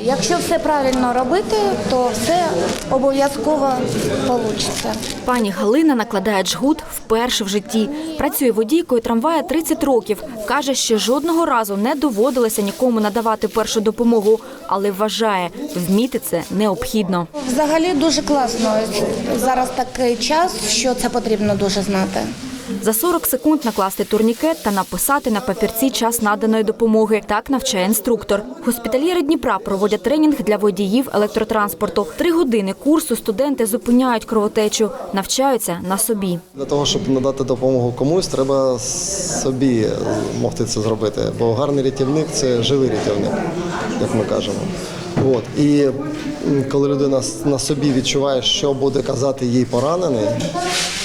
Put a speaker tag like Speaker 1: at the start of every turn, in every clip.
Speaker 1: Якщо все правильно робити, то все обов'язково вийде.
Speaker 2: Пані Галина накладає джгут вперше в житті. Працює водійкою трамвая 30 років. Каже, що жодного разу не доводилося нікому надавати першу допомогу, але вважає, вміти це необхідно.
Speaker 1: Взагалі дуже класно. Зараз такий час, що це потрібно дуже знати.
Speaker 2: За 40 секунд накласти турнікет та написати на папірці час наданої допомоги. Так навчає інструктор. Госпітальєри Дніпра проводять тренінг для водіїв електротранспорту. Три години курсу студенти зупиняють кровотечу, навчаються на собі.
Speaker 3: Для того, щоб надати допомогу комусь, треба собі могти це зробити. Бо гарний рятівник це живий рятівник, як ми кажемо. От. І коли людина на собі відчуває, що буде казати їй поранений,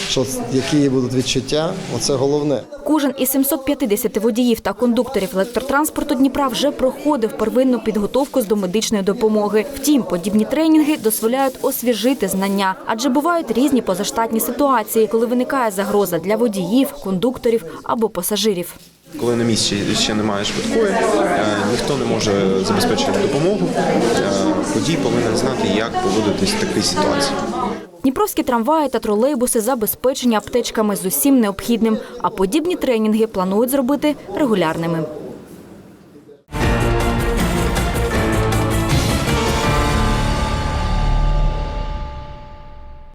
Speaker 3: що, які будуть відчуття, оце головне.
Speaker 2: Кожен із 750 водіїв та кондукторів електротранспорту Дніпра вже проходив первинну підготовку з домедичної допомоги. Втім, подібні тренінги дозволяють освіжити знання, адже бувають різні позаштатні ситуації, коли виникає загроза для водіїв, кондукторів або пасажирів.
Speaker 4: Коли на місці ще немає швидкої, е, ніхто не може забезпечити допомогу. Е, Водій повинен знати, як поводитись в такій ситуації.
Speaker 2: Дніпровські трамваї та тролейбуси забезпечені аптечками з усім необхідним, а подібні тренінги планують зробити регулярними.